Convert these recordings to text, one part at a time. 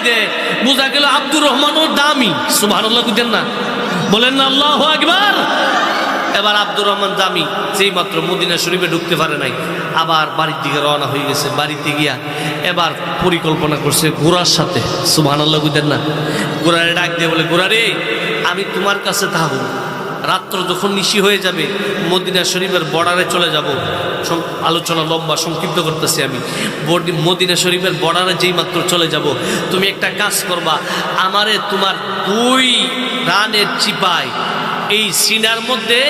দেয় বোঝা গেল আব্দুর রহমানও দামি। আল্লাহ বুঝেন না। বলেন না, আল্লাহ একবার এবার আব্দুর রহমান দামি, যেই মাত্র মদিনা শরীফে ঢুকতে পারে নাই। আবার বাড়ির দিকে রওনা হয়ে গেছে, বাড়িতে গিয়া এবার পরিকল্পনা করছে ঘোড়ার সাথে। সুভান আল্লাহ না। ঘোড়ারে ডাক দিয়ে বলে ঘোড়া রে আমি তোমার কাছে থাকব। রাত্র যখন নিশি হয়ে যাবে, মদিনা শরীফের বর্ডারে চলে যাব। আলোচনা লম্বা, সংক্ষিপ্ত করতেছি আমি। মদিনা শরীফের বর্ডারে যেই মাত্র চলে যাব, তুমি একটা কাজ করবা, আমারে তোমার দুই রানের চিপায় এই সিনার মধ্যে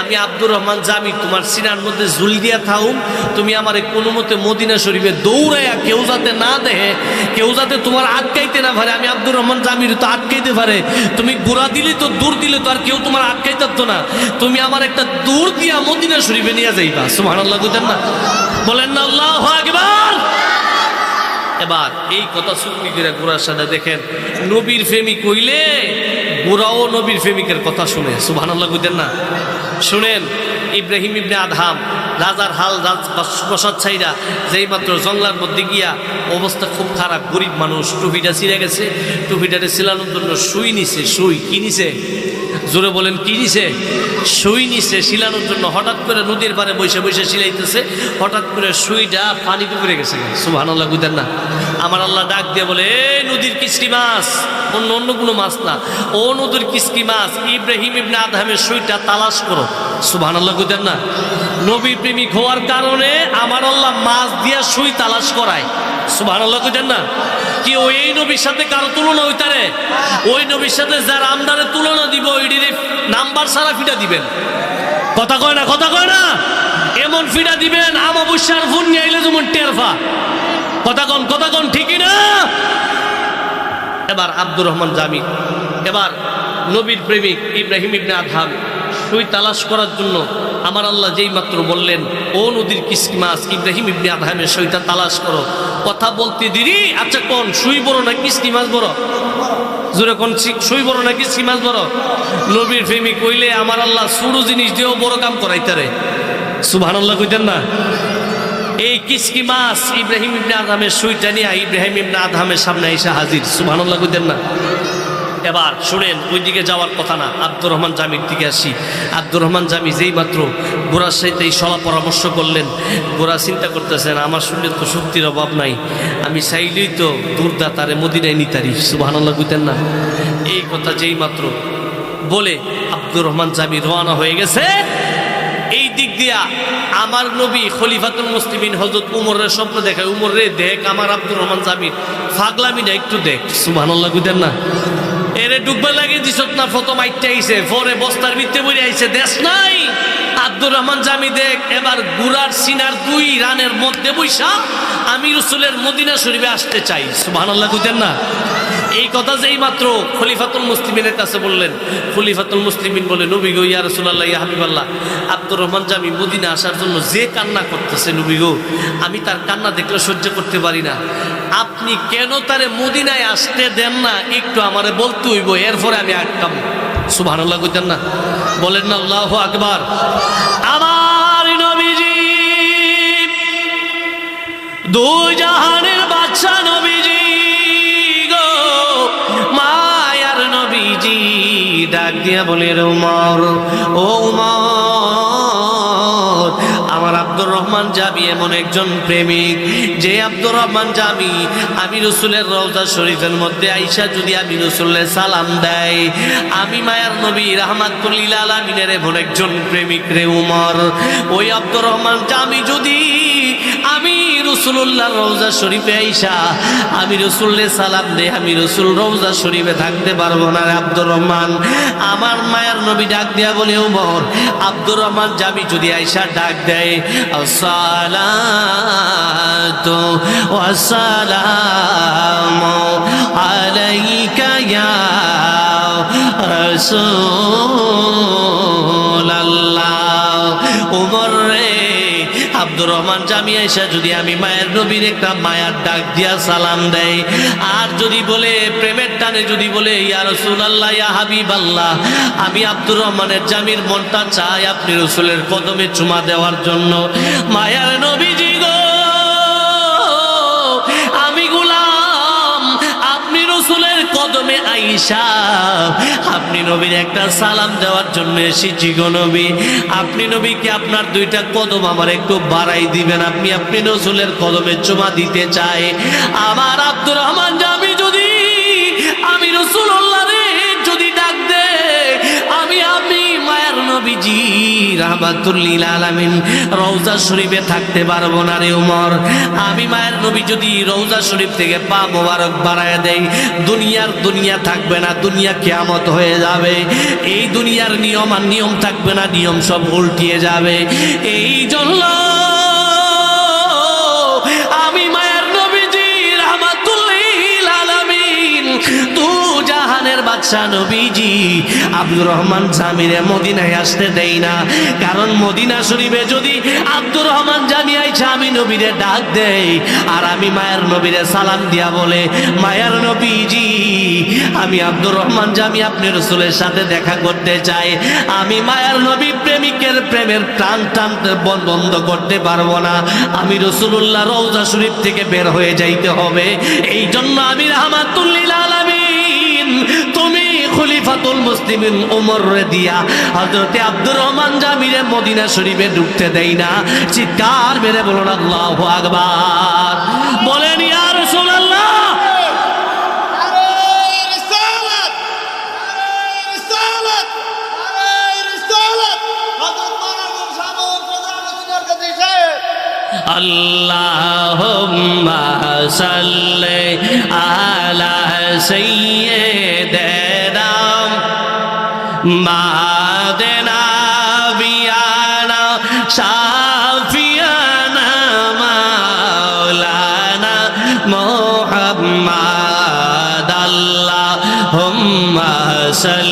আমি আব্দুর রহমান জামি, তোমার সিনার মধ্যে জুল দিয়া থাউম, তুমি আমার কোনো মতে মদিনা শরীফে দৌড়াইয়া কেউ যাতে না দেহে কেউ যাতে তোমার আটকাইতে না পারে, আমি আব্দুর রহমান জামির তো আটকাইতে পারে। তুমি গোড়া দিলে তো, দূর দিলে তো আর কেউ তোমার আটকাইতে পারতো না। তুমি আমার একটা দূর দিয়া মদিনা শরীফে নিয়ে যাইবা। সুমান আল্লাহ বুঝেন না? বলেন না, আল্লাহ একবার এবার এই কথা শুকনি করে গোড়ার সাথে দেখেন, নবীর প্রেমিক হইলে গোড়াও নবীর প্রেমিকের কথা শুনে আল্লাহ বুঝেন না। শুনেন, ইব্রাহিম ইবনে আধাম রাজার হাল রাজ প্রসাদ ছাইরা যেই মাত্র জঙ্গলার মধ্যে গিয়া অবস্থা খুব খারাপ, গরিব মানুষ টুপিটা ছিঁড়ে গেছে, টুপিটারে সিলানোর জন্য শুই নিছে, শুই, কি নিছে? জোরে বলেন, কি নিছে? সুই নিছে শিলানোর জন্য। হঠাৎ করে নদীর পারে বসে বসে শিলাইতেছে। হঠাৎ করে সুইটা পানিতে পড়ে গেছে সুবহান আল্লাহ বুঝেন না। আমার আল্লাহ ডাক দিয়ে বলে এ নদীর কিস্তি মাছ? অন্য অন্য কোনো মাছ না। ও নদীর কিস্তি মাছ, ইব্রাহিম ইবনে আদহামের সুইটা তালাশ করো। সুবহান আল্লাহ বুঝেন না। নবী প্রেমিক হওয়ার কারণে আমার আল্লাহ মাছ দিয়া সুই তালাশ করায়। আল্লাহ না? কি ওই কারও তুলনা ওই যার আমদারে তুলনা দিব নাম্বার সারা দিবেন। কথা কয় না, কথা কয় না? এমন দিবেন ফোন নিয়ে আইলে টেরফা কথা কন কথা কন, ঠিকই না? এবার আব্দুর রহমান জামি এবার নবীর প্রেমিক ইব্রাহিম ইবনে আধাম সুই তালাশ করার জন্য আমার আল্লাহ যেই মাত্র বললেন, ও নদীর কিসকি ইব্রাহিম ইবনে আধামের সইটা তালাশ করো। কথা বলতে দিদি আচ্ছা কোন, শুই বড় না কিস্তি মাছ বড় জোরে কোন শুই বড় না কিস্তি মাছ বড় নবীর প্রেমিক কইলে, আমার আল্লাহ সুরু জিনিস দিয়েও বড় কাম করাইতারে সুভান আল্লাহ কইতেন না? এই কিসকি মাছ ইব্রাহিম ইবনে আদহামের সুইটা নিয়ে ইব্রাহিম ইবনে আদহামের সামনে এসে হাজির। সুবহানাল্লাহ কইতেন না? এবার শুনেন, ওইদিকে যাওয়ার কথা না। আব্দুর রহমান জামির দিকে আসি। আব্দুর রহমান জামি যেই মাত্র গোড়ার সাথে এই সলা পরামর্শ করলেন। গোড়া চিন্তা করতেছেন, আমার শরীরে তো শক্তির অভাব নাই। আমি চাইলেই তো দুর্দা তারে মদিনায় নিতারি, সুবহানাল্লাহ কইতেন না। এই কথা যেই মাত্র বলে আব্দুর রহমান জামি রওনা হয়ে গেছে। এই দিক দিয়া আমার নবী খলিফাতুল মুসলিমিন হজরত উমরের স্বপ্ন দেখায়, উমর রে, দেখ আমার আব্দুর রহমান জামির। ফাগলামি না, একটু দেখ। সুবহানাল্লাহ কইতেন না। ডুববে লাগে দিস না ফটো মাইটে আইছে। পরে বস্তার ভিতরে বইরে আইছে। দেশ নাই। আব্দুর রহমান জামি দেখ, এবার গুড়ার সিনার দুই রানের মধ্যে বৈশা আমি রসুলের মদিনা শরীফে আসতে চাই। সুবহানাল্লাহ কইতেন না? এই কথা যেই মাত্র খলিফাতুল মুসলিমিনের কাছে বললেন। খলিফাতুল মুসলিমিন বলে, নবী গো, ইয়া রাসূলুল্লাহ, ইয়া হাবিবাল্লাহ, আব্দুর রহমান জামি মদিনা আসার জন্য যে কান্না করতেছে, নবী গো, আমি তার কান্না দেখলে সহ্য করতে পারি না। আপনি কেন তারে মদিনায় আসতে দেন না? একটু আমারে বলতে হইব, এরপরে আমি আটকাম সুবহানাল্লাহ কইতেন না। বলেন না, আল্লাহ আকবার। আমার নবীজি, দুই জাহানের বাদশা নবীজি ডাক দিয়া বলে, রে উমর, ও উমর, আমার আব্দুর রহমান জামি এমন একজন প্রেমিক। যে আব্দুর রহমান জামি আমি রসুলের রওজা শরীফের মধ্যে আইসা যদি আমি রসুলের সালাম দেয় আমি মায়ার নবী রহমাতুল্লিল আলমিনের এমন একজন প্রেমিক রে উমর। ওই আব্দুর রহমান জামি যদি রসুল্লাহ রৌজা শরীফে আইসা, আমি রসুল্লে সালাম দে, আমি রসুল রৌজা শরীফে থাকতে পারব না আব্দুর রহমান। আমার মায়ের নবী ডাক দিয়া বলে, উমর, আব্দুর রহমান জামি যদি আইসা ডাক দেয়। ওয়াসসালামু আলাইকা ইয়া রাসূলাল্লাহ। উমর রে আব্দুর রহমান জামি আইসা যদি আমি মায়ের নবীর একটা মায়ার ডাক দিয়া সালাম দেয় আর যদি বলে, প্রেমের টানে যদি বলে, ইয়া রসুলাল্লাহ, ইয়া হাবিব আল্লাহ আমি আব্দুর রহমানের জামির মনটা চাই আপনি রসুলের কদমে চুমা দেওয়ার জন্য। মায়ার নবীজি গো আইসা আপনি নবীর একটা সালাম দেওয়ার জন্য এসেছি গো নবী। আপনি নবীকে আপনার দুইটা কদম আমার একটু বাড়াই দিবেন। আপনি আপনি নজরুলের কদমে চুমা দিতে চাই। আমার আব্দুর রহমান জামি যদি, আমি রসুল্লাহ রাহমাতুল্লিল আলামিন, রওজা শরীফে থাকতে পারব না রে উমর। আমি মায়ের নবী যদি রওজা শরীফ থেকে পা মোবারক বাড়ায় দেই, দুনিয়ার দুনিয়া থাকবে না, দুনিয়া কেয়ামত হয়ে যাবে। এই দুনিয়ার নিয়ম আর নিয়ম থাকবে না, নিয়ম সব উল্টিয়ে যাবে। এই জন্য বাদশা নবীজি, আব্দুর রহমান জামিরে মদিনায় আসতে দেই না। কারণ মদিনা শরীফে যদি আব্দুর রহমান জামি আমি নবীরে ডাক দেই। আর আমি মায়ের নবীরে সালাম দিয়া বলে, মায়ের নবীজি, আমি আব্দুর রহমান জামি আপনি রসুলের সাথে দেখা করতে চাই। আমি মায়ের নবী প্রেমিকের প্রেমের টান বন্ধ করতে পারব না। আমি রসুল্লাহ রৌজা শরীফ থেকে বের হয়ে যাইতে হবে। এই জন্য আমি রহমাতুল্লিল আলামিন তুমি খলিফাতুল মুসলিমিন ওমর রে দিয়া হযরতে আব্দুর রহমান জামিরে মদিনা শরীফে ঢুকতে দেই না চিৎকার মেরে বলুন আল্লাহু আকবার বলেন ইয়া রাসূলুল্লাহ عليه رسالة عليه رسالة عليه رسالة هذا المرض شعبه وقدرة الدنيا القديسة اللهم صل على سيدنا মাদেনা বিয়ানা সাফিয়ানা মাওলানা মোহাম্মদ আল্লাহ হুম্মা সাল